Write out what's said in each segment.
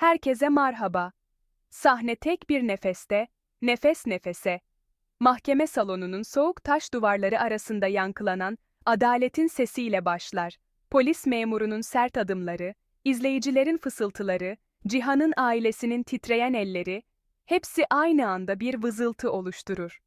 Herkese merhaba. Sahne tek bir nefeste, nefes nefese. Mahkeme salonunun soğuk taş duvarları arasında yankılanan adaletin sesiyle başlar. Polis memurunun sert adımları, izleyicilerin fısıltıları, Cihan'ın ailesinin titreyen elleri, hepsi aynı anda bir vızıltı oluşturur.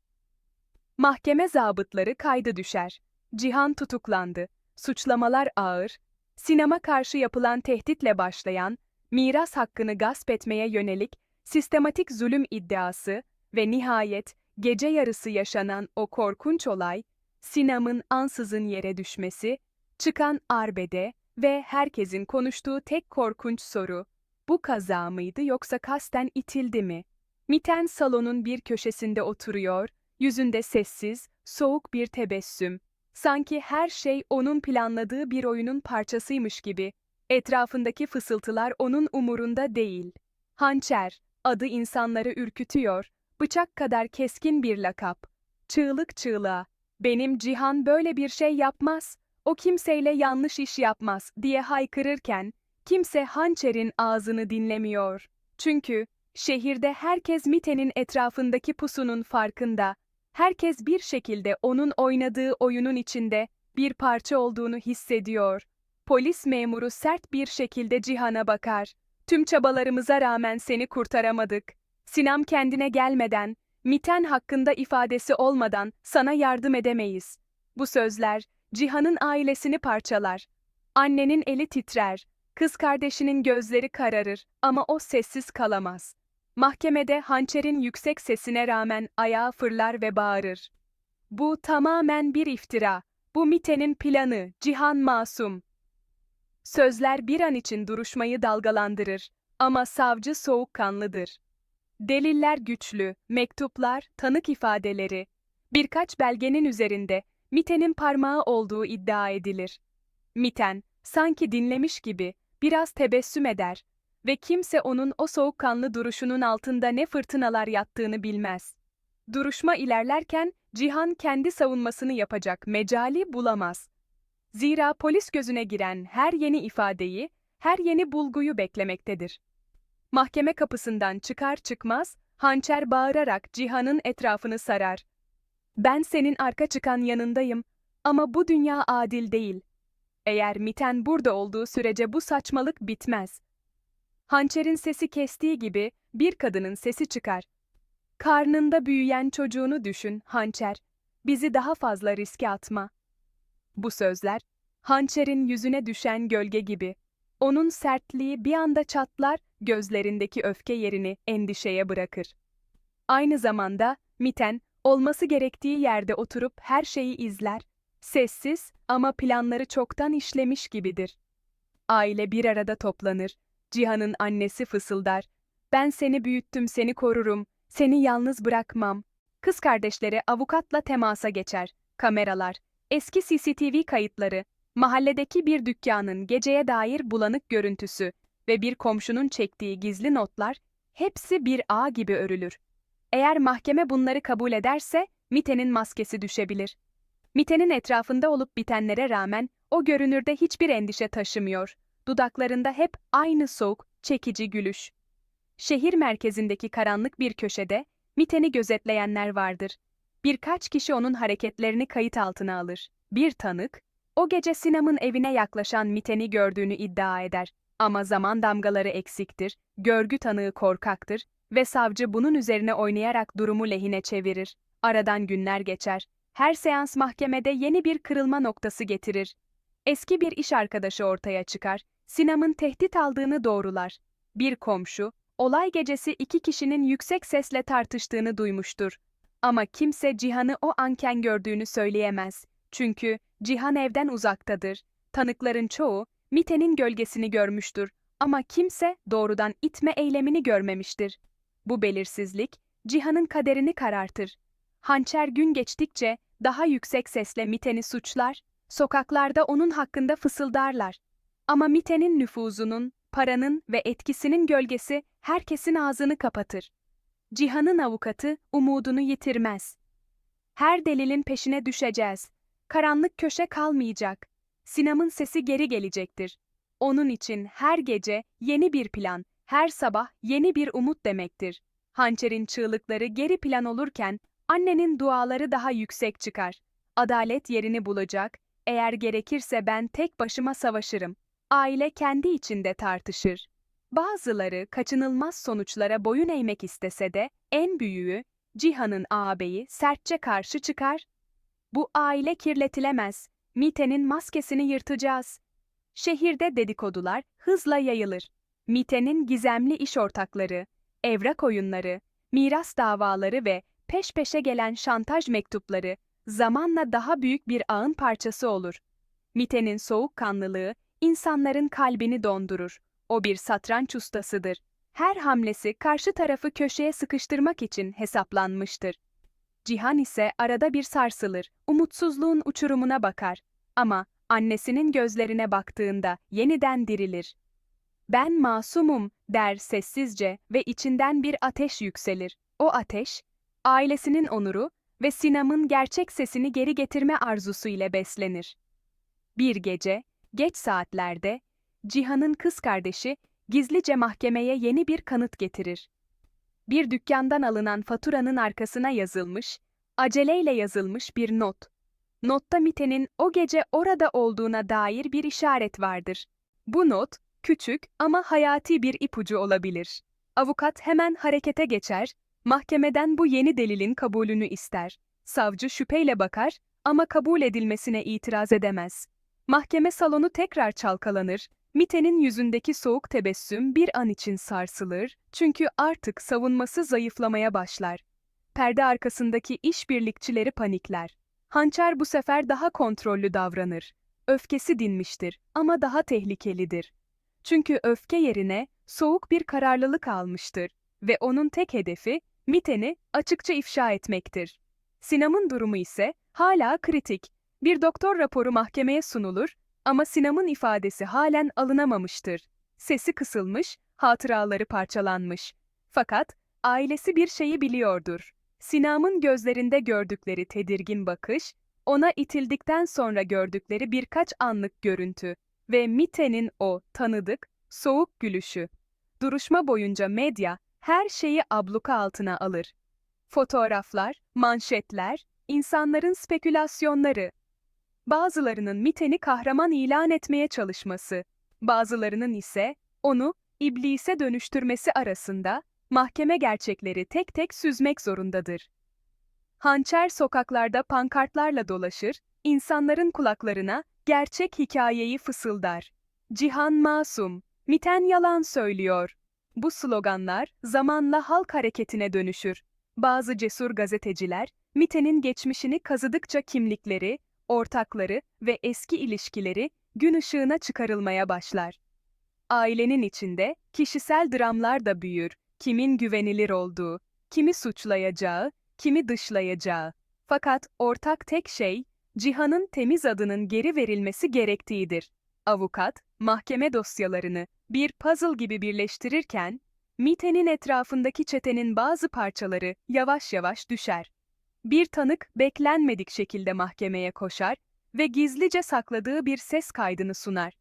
Mahkeme zabıtları kaydı düşer. Cihan tutuklandı. Suçlamalar ağır. Sinema karşı yapılan tehditle başlayan, miras hakkını gasp etmeye yönelik sistematik zulüm iddiası ve nihayet gece yarısı yaşanan o korkunç olay, Sinam'ın ansızın yere düşmesi, çıkan arbede ve herkesin konuştuğu tek korkunç soru, bu kaza mıydı yoksa kasten itildi mi? Miten salonun bir köşesinde oturuyor, yüzünde sessiz, soğuk bir tebessüm. Sanki her şey onun planladığı bir oyunun parçasıymış gibi. Etrafındaki fısıltılar onun umurunda değil. Hançer, adı insanları ürkütüyor, bıçak kadar keskin bir lakap. Çığlık çığlığa, benim Cihan böyle bir şey yapmaz, o kimseyle yanlış iş yapmaz diye haykırırken, kimse hançerin ağzını dinlemiyor. Çünkü şehirde herkes Mite'nin etrafındaki pusunun farkında. Herkes bir şekilde onun oynadığı oyunun içinde bir parça olduğunu hissediyor. Polis memuru sert bir şekilde Cihan'a bakar. Tüm çabalarımıza rağmen seni kurtaramadık. Sinam kendine gelmeden, Miten hakkında ifadesi olmadan sana yardım edemeyiz. Bu sözler Cihan'ın ailesini parçalar. Annenin eli titrer, kız kardeşinin gözleri kararır ama o sessiz kalamaz. Mahkemede hançerin yüksek sesine rağmen ayağa fırlar ve bağırır. Bu tamamen bir iftira. Bu Mite'nin planı, Cihan masum. Sözler bir an için duruşmayı dalgalandırır ama savcı soğukkanlıdır. Deliller güçlü, mektuplar, tanık ifadeleri, birkaç belgenin üzerinde Mite'nin parmağı olduğu iddia edilir. Miten, sanki dinlemiş gibi, biraz tebessüm eder ve kimse onun o soğukkanlı duruşunun altında ne fırtınalar yattığını bilmez. Duruşma ilerlerken Cihan kendi savunmasını yapacak mecali bulamaz. Zira polis gözüne giren her yeni ifadeyi, her yeni bulguyu beklemektedir. Mahkeme kapısından çıkar çıkmaz, hançer bağırarak Cihan'ın etrafını sarar. Ben senin arka çıkan yanındayım ama bu dünya adil değil. Eğer Miten burada olduğu sürece bu saçmalık bitmez. Hançerin sesi kestiği gibi bir kadının sesi çıkar. Karnında büyüyen çocuğunu düşün, hançer. Bizi daha fazla riske atma. Bu sözler, hançerin yüzüne düşen gölge gibi. Onun sertliği bir anda çatlar, gözlerindeki öfke yerini endişeye bırakır. Aynı zamanda, Miten, olması gerektiği yerde oturup her şeyi izler, sessiz ama planları çoktan işlemiş gibidir. Aile bir arada toplanır, Cihan'ın annesi fısıldar, ben seni büyüttüm, seni korurum, seni yalnız bırakmam. Kız kardeşleri avukatla temasa geçer, kameralar, eski CCTV kayıtları, mahalledeki bir dükkanın geceye dair bulanık görüntüsü ve bir komşunun çektiği gizli notlar, hepsi bir ağ gibi örülür. Eğer mahkeme bunları kabul ederse, Mite'nin maskesi düşebilir. Mite'nin etrafında olup bitenlere rağmen o görünürde hiçbir endişe taşımıyor. Dudaklarında hep aynı soğuk, çekici gülüş. Şehir merkezindeki karanlık bir köşede Miten'i gözetleyenler vardır. Birkaç kişi onun hareketlerini kayıt altına alır. Bir tanık, o gece Sinam'ın evine yaklaşan Miten'i gördüğünü iddia eder. Ama zaman damgaları eksiktir, görgü tanığı korkaktır ve savcı bunun üzerine oynayarak durumu lehine çevirir. Aradan günler geçer. Her seans mahkemede yeni bir kırılma noktası getirir. Eski bir iş arkadaşı ortaya çıkar, Sinam'ın tehdit aldığını doğrular. Bir komşu, olay gecesi iki kişinin yüksek sesle tartıştığını duymuştur. Ama kimse Cihan'ı o anken gördüğünü söyleyemez. Çünkü Cihan evden uzaktadır. Tanıkların çoğu, Mite'nin gölgesini görmüştür ama kimse doğrudan itme eylemini görmemiştir. Bu belirsizlik, Cihan'ın kaderini karartır. Hançer gün geçtikçe daha yüksek sesle Miten'i suçlar, sokaklarda onun hakkında fısıldarlar. Ama Mite'nin nüfuzunun, paranın ve etkisinin gölgesi herkesin ağzını kapatır. Cihan'ın avukatı umudunu yitirmez. Her delilin peşine düşeceğiz. Karanlık köşe kalmayacak. Sinam'ın sesi geri gelecektir. Onun için her gece yeni bir plan, her sabah yeni bir umut demektir. Hançerin çığlıkları geri plan olurken, annenin duaları daha yüksek çıkar. Adalet yerini bulacak, eğer gerekirse ben tek başıma savaşırım. Aile kendi içinde tartışır. Bazıları kaçınılmaz sonuçlara boyun eğmek istese de, en büyüğü, Cihan'ın ağabeyi sertçe karşı çıkar. Bu aile kirletilemez, Mite'nin maskesini yırtacağız. Şehirde dedikodular hızla yayılır. Mite'nin gizemli iş ortakları, evrak oyunları, miras davaları ve peş peşe gelen şantaj mektupları zamanla daha büyük bir ağın parçası olur. Mite'nin soğukkanlılığı insanların kalbini dondurur. O bir satranç ustasıdır. Her hamlesi karşı tarafı köşeye sıkıştırmak için hesaplanmıştır. Cihan ise arada bir sarsılır, umutsuzluğun uçurumuna bakar. Ama annesinin gözlerine baktığında yeniden dirilir. Ben masumum der sessizce ve içinden bir ateş yükselir. O ateş, ailesinin onuru ve Sinam'ın gerçek sesini geri getirme arzusu ile beslenir. Bir gece, geç saatlerde, Cihan'ın kız kardeşi gizlice mahkemeye yeni bir kanıt getirir. Bir dükkandan alınan faturanın arkasına yazılmış, aceleyle yazılmış bir not. Notta Mite'nin o gece orada olduğuna dair bir işaret vardır. Bu not, küçük ama hayati bir ipucu olabilir. Avukat hemen harekete geçer, mahkemeden bu yeni delilin kabulünü ister. Savcı şüpheyle bakar ama kabul edilmesine itiraz edemez. Mahkeme salonu tekrar çalkalanır, Mite'nin yüzündeki soğuk tebessüm bir an için sarsılır, çünkü artık savunması zayıflamaya başlar. Perde arkasındaki işbirlikçileri panikler. Hançer bu sefer daha kontrollü davranır. Öfkesi dinmiştir ama daha tehlikelidir. Çünkü öfke yerine soğuk bir kararlılık almıştır ve onun tek hedefi Miten'i açıkça ifşa etmektir. Sinam'ın durumu ise hala kritik. Bir doktor raporu mahkemeye sunulur ama Sinam'ın ifadesi halen alınamamıştır. Sesi kısılmış, hatıraları parçalanmış. Fakat ailesi bir şeyi biliyordur. Sinam'ın gözlerinde gördükleri tedirgin bakış, ona itildikten sonra gördükleri birkaç anlık görüntü ve Mite'nin o tanıdık, soğuk gülüşü. Duruşma boyunca medya her şeyi abluka altına alır. Fotoğraflar, manşetler, insanların spekülasyonları. Bazılarının Miten'i kahraman ilan etmeye çalışması, bazılarının ise onu iblise dönüştürmesi arasında mahkeme gerçekleri tek tek süzmek zorundadır. Hançer sokaklarda pankartlarla dolaşır, insanların kulaklarına gerçek hikayeyi fısıldar. Cihan masum, Miten yalan söylüyor. Bu sloganlar zamanla halk hareketine dönüşür. Bazı cesur gazeteciler, Miten'in geçmişini kazıdıkça kimlikleri, ortakları ve eski ilişkileri gün ışığına çıkarılmaya başlar. Ailenin içinde kişisel dramlar da büyür, kimin güvenilir olduğu, kimi suçlayacağı, kimi dışlayacağı. Fakat ortak tek şey, Cihan'ın temiz adının geri verilmesi gerektiğidir. Avukat, mahkeme dosyalarını bir puzzle gibi birleştirirken, Mite'nin etrafındaki çetenin bazı parçaları yavaş yavaş düşer. Bir tanık beklenmedik şekilde mahkemeye koşar ve gizlice sakladığı bir ses kaydını sunar.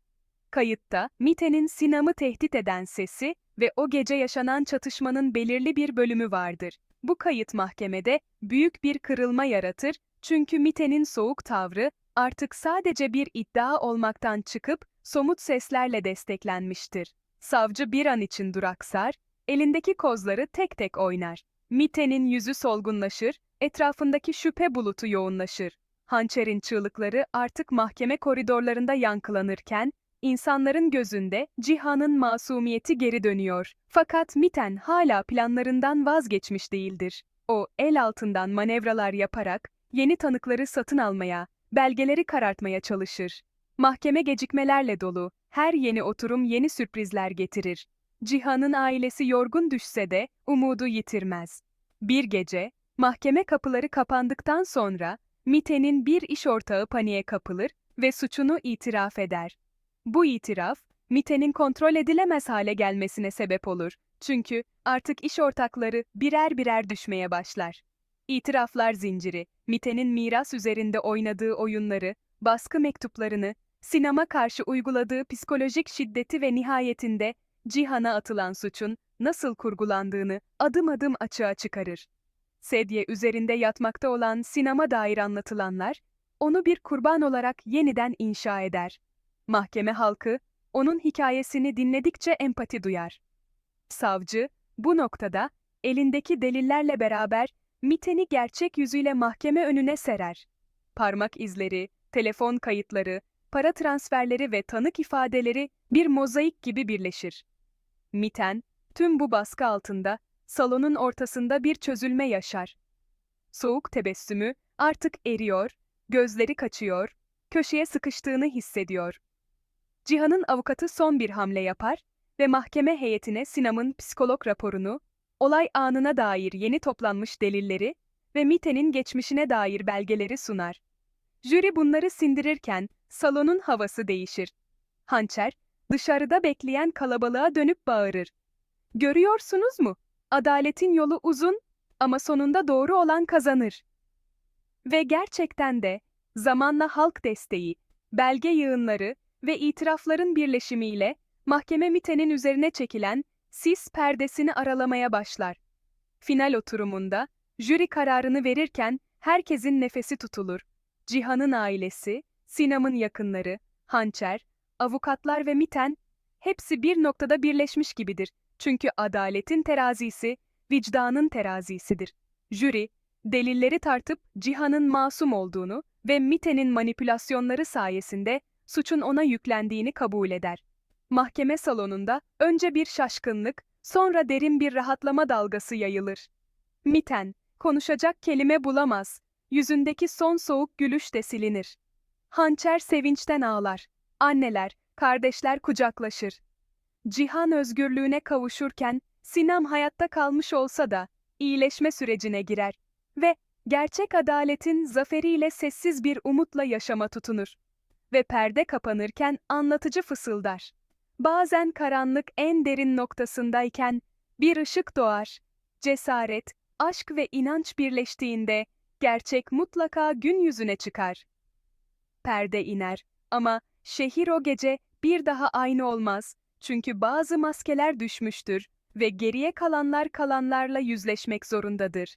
Kayıtta, Mite'nin Sinam'ı tehdit eden sesi ve o gece yaşanan çatışmanın belirli bir bölümü vardır. Bu kayıt mahkemede büyük bir kırılma yaratır çünkü Mite'nin soğuk tavrı artık sadece bir iddia olmaktan çıkıp somut seslerle desteklenmiştir. Savcı bir an için duraksar, elindeki kozları tek tek oynar. Mite'nin yüzü solgunlaşır, etrafındaki şüphe bulutu yoğunlaşır. Hançer'in çığlıkları artık mahkeme koridorlarında yankılanırken, insanların gözünde Cihan'ın masumiyeti geri dönüyor. Fakat Miten hala planlarından vazgeçmiş değildir. O, el altından manevralar yaparak, yeni tanıkları satın almaya, belgeleri karartmaya çalışır. Mahkeme gecikmelerle dolu, her yeni oturum yeni sürprizler getirir. Cihan'ın ailesi yorgun düşse de, umudu yitirmez. Bir gece, mahkeme kapıları kapandıktan sonra, Mite'nin bir iş ortağı paniğe kapılır ve suçunu itiraf eder. Bu itiraf, Mite'nin kontrol edilemez hale gelmesine sebep olur. Çünkü artık iş ortakları birer birer düşmeye başlar. İtiraflar zinciri, Mite'nin miras üzerinde oynadığı oyunları, baskı mektuplarını, sinema karşı uyguladığı psikolojik şiddeti ve nihayetinde Cihan'a atılan suçun nasıl kurgulandığını adım adım açığa çıkarır. Sedye üzerinde yatmakta olan Sinam'a dair anlatılanlar, onu bir kurban olarak yeniden inşa eder. Mahkeme halkı, onun hikayesini dinledikçe empati duyar. Savcı, bu noktada, elindeki delillerle beraber, Miten'i gerçek yüzüyle mahkeme önüne serer. Parmak izleri, telefon kayıtları, para transferleri ve tanık ifadeleri bir mozaik gibi birleşir. Miten, tüm bu baskı altında, salonun ortasında bir çözülme yaşar. Soğuk tebessümü artık eriyor, gözleri kaçıyor, köşeye sıkıştığını hissediyor. Cihan'ın avukatı son bir hamle yapar ve mahkeme heyetine Sinam'ın psikolog raporunu, olay anına dair yeni toplanmış delilleri ve Mite'nin geçmişine dair belgeleri sunar. Jüri bunları sindirirken salonun havası değişir. Hançer, dışarıda bekleyen kalabalığa dönüp bağırır. Görüyorsunuz mu? Adaletin yolu uzun ama sonunda doğru olan kazanır. Ve gerçekten de zamanla halk desteği, belge yığınları ve itirafların birleşimiyle mahkeme mitenin üzerine çekilen sis perdesini aralamaya başlar. Final oturumunda jüri kararını verirken herkesin nefesi tutulur. Cihan'ın ailesi, Sinam'ın yakınları, Hançer, avukatlar ve Miten hepsi bir noktada birleşmiş gibidir. Çünkü adaletin terazisi vicdanın terazisidir. Jüri, delilleri tartıp Cihan'ın masum olduğunu ve Mite'nin manipülasyonları sayesinde suçun ona yüklendiğini kabul eder. Mahkeme salonunda önce bir şaşkınlık, sonra derin bir rahatlama dalgası yayılır. Miten, konuşacak kelime bulamaz. Yüzündeki son soğuk gülüş de silinir. Hançer sevinçten ağlar. Anneler, kardeşler kucaklaşır. Cihan özgürlüğüne kavuşurken Sinam hayatta kalmış olsa da iyileşme sürecine girer ve gerçek adaletin zaferiyle sessiz bir umutla yaşama tutunur. Ve perde kapanırken anlatıcı fısıldar. Bazen karanlık en derin noktasındayken bir ışık doğar. Cesaret, aşk ve inanç birleştiğinde gerçek mutlaka gün yüzüne çıkar. Perde iner ama şehir o gece bir daha aynı olmaz. Çünkü bazı maskeler düşmüştür ve geriye kalanlar kalanlarla yüzleşmek zorundadır.